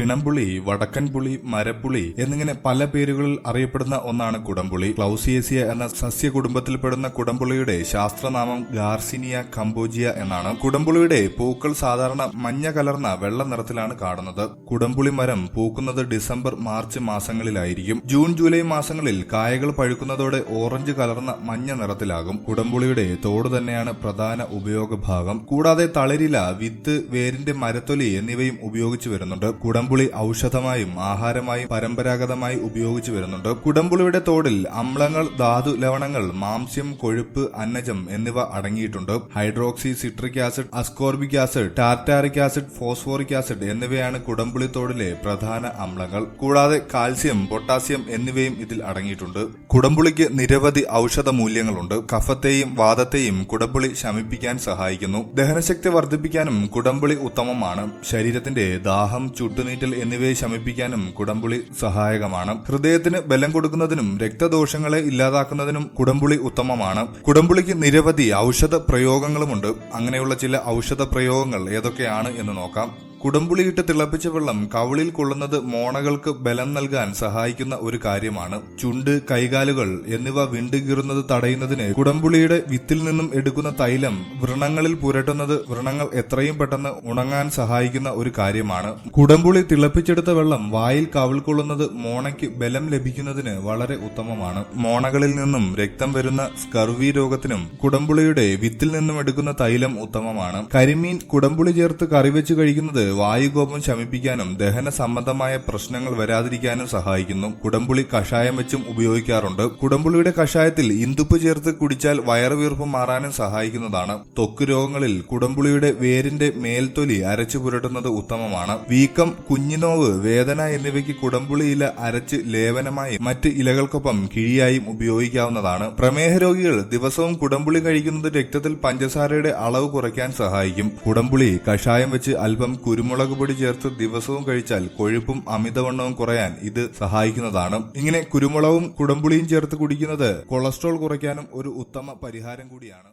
പിണംപുളി വടക്കൻപുളി മരപ്പുളി എന്നിങ്ങനെ പല പേരുകളിൽ അറിയപ്പെടുന്ന ഒന്നാണ് കുടംപുളി. ക്ലൗസിയേസിയ എന്ന സസ്യ കുടുംബത്തിൽപ്പെടുന്ന കുടംപുളിയുടെ ശാസ്ത്രനാമം ഗാർസിനിയ കംബോജിയ എന്നാണ്. കുടംപുളിയുടെ പൂക്കൾ സാധാരണ മഞ്ഞ കലർന്ന വെള്ള നിറത്തിലാണ് കാണുന്നത്. കുടംപുളി മരം പൂക്കുന്നത് ഡിസംബർ മാർച്ച് മാസങ്ങളിലായിരിക്കും. ജൂൺ ജൂലൈ മാസങ്ങളിൽ കായകൾ പഴുക്കുന്നതോടെ ഓറഞ്ച് കലർന്ന മഞ്ഞ നിറത്തിലാകും. കുടംപുളിയുടെ തോട് തന്നെയാണ് പ്രധാന ഉപയോഗഭാഗം. കൂടാതെ തളിരില വിത്ത് വേരിന്റെ മരത്തൊലി എന്നിവയും ഉപയോഗിച്ചു വരുന്നുണ്ട്. കുടംപുളി ഔഷധമായും ആഹാരമായും പരമ്പരാഗതമായി ഉപയോഗിച്ചു വരുന്നുണ്ട്. കുടംപുളിയുടെ തോടിൽ അമ്ലങ്ങൾ ധാതു ലവണങ്ങൾ മാംസ്യം കൊഴുപ്പ് അന്നജം എന്നിവ അടങ്ങിയിട്ടുണ്ട്. Hydroxy citric acid ascorbic acid tartaric acid phosphoric acid എന്നിവയാണ് കുടംപുളി തോടിലെ പ്രധാന അമ്ലങ്ങൾ. കൂടാതെ കാൽസ്യം പൊട്ടാസ്യം എന്നിവയും ഇതിൽ അടങ്ങിയിട്ടുണ്ട്. കുടംപുളിക്ക് നിരവധി ഔഷധ മൂല്യങ്ങളുണ്ട് കഫത്തെയും വാദത്തെയും കുടംപുളി ശമിപ്പിക്കാൻ സഹായിക്കുന്നു. ദഹനശക്തി വർദ്ധിപ്പിക്കാനും കുടംപുളി ഉത്തമമാണ്. ശരീരത്തിന്റെ ദാഹം ചുട്ടുനീറ്റൽ എന്നിവയെ ശമിപ്പിക്കാനും കുടംപുളി സഹായകമാണ്. ഹൃദയത്തിന് ബലം കൊടുക്കുന്നതിനും രക്തദോഷങ്ങളെ ഇല്ലാതാക്കുന്നതിനും കുടംപുളി ഉത്തമമാണ്. കുടംപുളിക്ക് നിരവധി ഔഷധ പ്രയോഗങ്ങളുമുണ്ട് അങ്ങനെയുള്ള ചില ഔഷധ പ്രയോഗങ്ങൾ ഏതൊക്കെയാണ് എന്ന് നോക്കാം. കുടംപുളിയിട്ട് തിളപ്പിച്ച വെള്ളം കവിളിൽ കൊള്ളുന്നത് മോണകൾക്ക് ബലം നൽകാൻ സഹായിക്കുന്ന ഒരു കാര്യമാണ്. ചുണ്ട് കൈകാലുകൾ എന്നിവ വിണ്ടുകീറുന്നത് തടയുന്നതിന് കുടംപുളിയുടെ വിത്തിൽ നിന്നും എടുക്കുന്ന തൈലം വ്രണങ്ങളിൽ പുരട്ടുന്നത് വ്രണങ്ങൾ എത്രയും പെട്ടെന്ന് ഉണങ്ങാൻ സഹായിക്കുന്ന ഒരു കാര്യമാണ്. കുടംപുളി തിളപ്പിച്ചെടുത്ത വെള്ളം വായിൽ കവിൾ കൊള്ളുന്നത് മോണയ്ക്ക് ബലം ലഭിക്കുന്നതിന് വളരെ ഉത്തമമാണ്. മോണകളിൽ നിന്നും രക്തം വരുന്ന സ്കർവി രോഗത്തിനും കുടംപുളിയുടെ വിത്തിൽ നിന്നും എടുക്കുന്ന തൈലം ഉത്തമമാണ്. കരിമീൻ കുടംപുളി ചേർത്ത് കറിവെച്ച് കഴിക്കുന്നത് വായുകോപം ശമിപ്പിക്കാനും ദഹന സംബന്ധമായ പ്രശ്നങ്ങൾ വരാതിരിക്കാനും സഹായിക്കുന്നു. കുടംപുളി കഷായം വെച്ചും ഉപയോഗിക്കാറുണ്ട്. കുടംപുളിയുടെ കഷായത്തിൽ ഇന്ദുപ്പ് ചേർത്ത് കുടിച്ചാൽ വയറുവീർപ്പ് മാറാനും സഹായിക്കുന്നതാണ്. ത്വക്ക് രോഗങ്ങളിൽ കുടംപുളിയുടെ വേരിന്റെ മേൽത്തൊലി അരച്ചു പുരട്ടുന്നത് ഉത്തമമാണ്. വീക്കം കുഞ്ഞിനോവ് വേദന എന്നിവയ്ക്ക് കുടംപുളി ഇല അരച്ച് ലേപനമായി മറ്റ് ഇലകൾക്കൊപ്പം കിഴിയായും ഉപയോഗിക്കാവുന്നതാണ്. പ്രമേഹ രോഗികൾ ദിവസവും കുടംപുളി കഴിക്കുന്നത് രക്തത്തിൽ പഞ്ചസാരയുടെ അളവ് കുറയ്ക്കാൻ സഹായിക്കും. കുടംപുളി കഷായം വെച്ച് അല്പം കുരുമുളക് പൊടി ചേർത്ത് ദിവസവും കഴിച്ചാൽ കൊഴുപ്പും അമിതവണ്ണവും കുറയാൻ ഇത് സഹായിക്കുന്നതാണ്. ഇങ്ങനെ കുരുമുളകും കുടമ്പുളിയും ചേർത്ത് കുടിക്കുന്നത് കൊളസ്ട്രോൾ കുറയ്ക്കാനും ഒരു ഉത്തമ പരിഹാരം കൂടിയാണ്.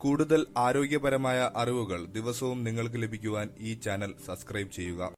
കൂടുതൽ ആരോഗ്യപരമായ അറിവുകൾ ദിവസവും നിങ്ങൾക്ക് ലഭിക്കുവാൻ ഈ ചാനൽ സബ്സ്ക്രൈബ് ചെയ്യുക.